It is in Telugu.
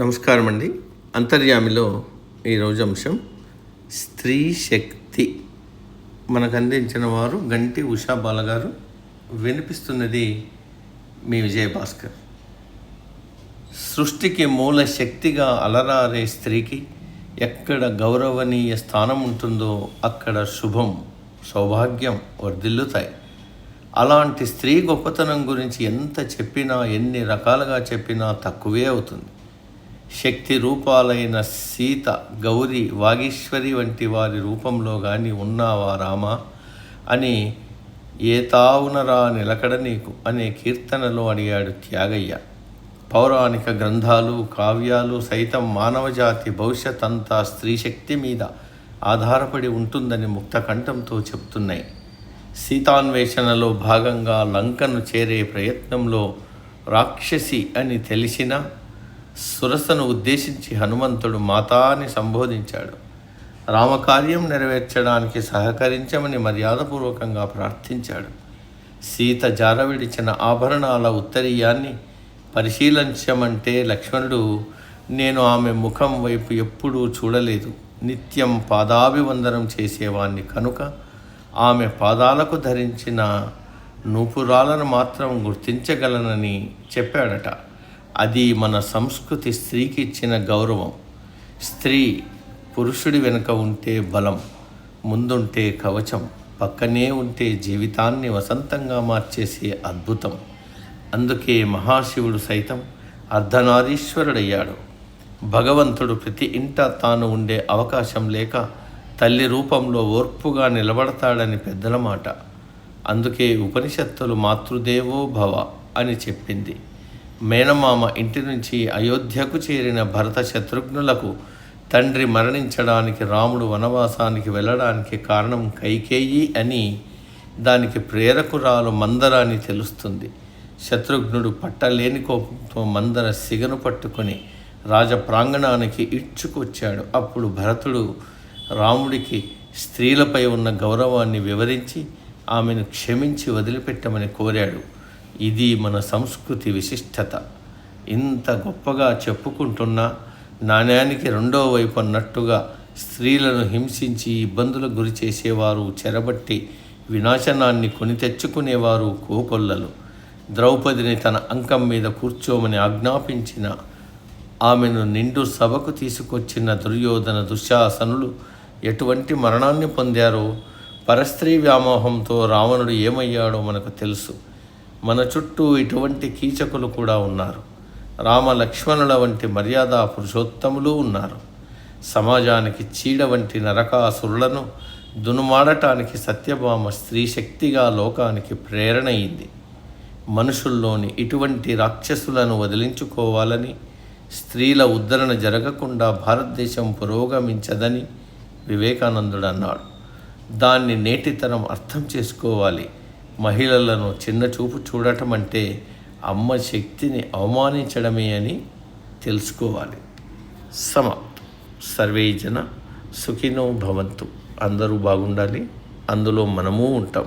నమస్కారం అండి అంతర్యామిలో ఈరోజు అంశం స్త్రీ శక్తి. మనకు అందించిన వారు గంటి ఉషా బాలగారు. వినిపిస్తున్నది మీ విజయభాస్కర్. సృష్టికి మూల శక్తిగా అలరారే స్త్రీకి ఎక్కడ గౌరవనీయ స్థానం ఉంటుందో అక్కడ శుభం సౌభాగ్యం వర్ధిల్లుతాయి. అలాంటి స్త్రీ గొప్పతనం గురించి ఎంత చెప్పినా ఎన్ని రకాలుగా చెప్పినా తక్కువే అవుతుంది. శక్తి రూపాలైన సీత గౌరి వాగీశ్వరి వంటి వారి రూపంలో కానీ ఉన్నావా రామా? అని ఏతావునరా నిలకడ నీకు అనే కీర్తనలో అడిగాడు త్యాగయ్య. పౌరాణిక గ్రంథాలు కావ్యాలు సైతం మానవజాతి భవిష్యత్ అంతా స్త్రీ శక్తి మీద ఆధారపడి ఉంటుందని ముక్తకంఠంతో చెప్తున్నాయి. సీతాన్వేషణలో భాగంగా లంకను చేరే ప్రయత్నంలో రాక్షసి అని తెలిసిన సురసను ఉద్దేశించి హనుమంతుడు మాతాని సంబోధించాడు. రామకార్యం నెరవేర్చడానికి సహకరించమని మర్యాదపూర్వకంగా ప్రార్థించాడు. సీత జారవిడిచిన ఆభరణాల ఉత్తరీయాన్ని పరిశీలించమంటే లక్ష్మణుడు నేను ఆమె ముఖం వైపు ఎప్పుడూ చూడలేదు. నిత్యం పాదాభివందనం చేసేవాణ్ణి కనుక ఆమె పాదాలకు ధరించిన నూపురాలను మాత్రం గుర్తించగలనని చెప్పాడట. అది మన సంస్కృతి స్త్రీకి ఇచ్చిన గౌరవం. స్త్రీ పురుషుడి వెనుక ఉంటే బలం ముందుంటే కవచం పక్కనే ఉంటే జీవితాన్ని వసంతంగా మార్చేసే అద్భుతం. అందుకే మహాశివుడు సైతం అర్ధనారీశ్వరుడయ్యాడు. భగవంతుడు ప్రతి ఇంట తాను ఉండే అవకాశం లేక తల్లి రూపంలో ఓర్పుగా నిలబడతాడని పెద్దల మాట. అందుకే ఉపనిషత్తులు మాతృదేవో భవ అని చెప్పింది. మేనమామ ఇంటి నుంచి అయోధ్యకు చేరిన భరత శత్రుఘ్నులకు తండ్రి మరణించడానికి రాముడు వనవాసానికి వెళ్ళడానికి కారణం కైకేయి అని దానికి ప్రేరకురాలు మందర అని తెలుస్తుంది. శత్రుఘ్నుడు పట్టలేని కోపంతో మందర సిగను పట్టుకొని రాజ ప్రాంగణానికి ఇడ్చుకొచ్చాడు అప్పుడు భరతుడు రాముడికి స్త్రీలపై ఉన్న గౌరవాన్ని వివరించి ఆమెను క్షమించి వదిలిపెట్టమని కోరాడు. ఇది మన సంస్కృతి విశిష్టత. ఇంత గొప్పగా చెప్పుకుంటున్నా నాణ్యానికి రెండో వైపు అన్నట్టుగా స్త్రీలను హింసించి ఇబ్బందులకు గురి చేసేవారు చెరబట్టి వినాశనాన్ని కొని తెచ్చుకునేవారు కోకొల్లలు. ద్రౌపదిని తన అంకం మీద కూర్చోమని ఆజ్ఞాపించిన ఆమెను నిండు సభకు తీసుకొచ్చిన దుర్యోధన దుశ్శాసనులు ఎటువంటి మరణాన్ని పొందారో పరస్త్రీ వ్యామోహంతో రావణుడు ఏమయ్యాడో మనకు తెలుసు. మన చుట్టూ ఇటువంటి కీచకులు కూడా ఉన్నారు. రామ లక్ష్మణుల వంటి మర్యాద పురుషోత్తములు ఉన్నారు. సమాజానికి చీడ వంటి నరకాసురులను దునుమాడటానికి సత్యభామ స్త్రీ శక్తిగా లోకానికి ప్రేరణ అయింది. మనుషుల్లోని ఇటువంటి రాక్షసులను వదిలించుకోవాలని స్త్రీల ఉద్ధరణ జరగకుండా భారతదేశం పురోగమించదని వివేకానందుడు అన్నాడు. దాన్ని నేటితరం అర్థం చేసుకోవాలి. మహిళలను చిన్న చూపు చూడటం అంటే అమ్మ శక్తిని అవమానించడమే అని తెలుసుకోవాలి. సమాప్తం. సర్వే జన సుఖినో భవంతు. అందరూ బాగుండాలి. అందులో మనము ఉంటాం.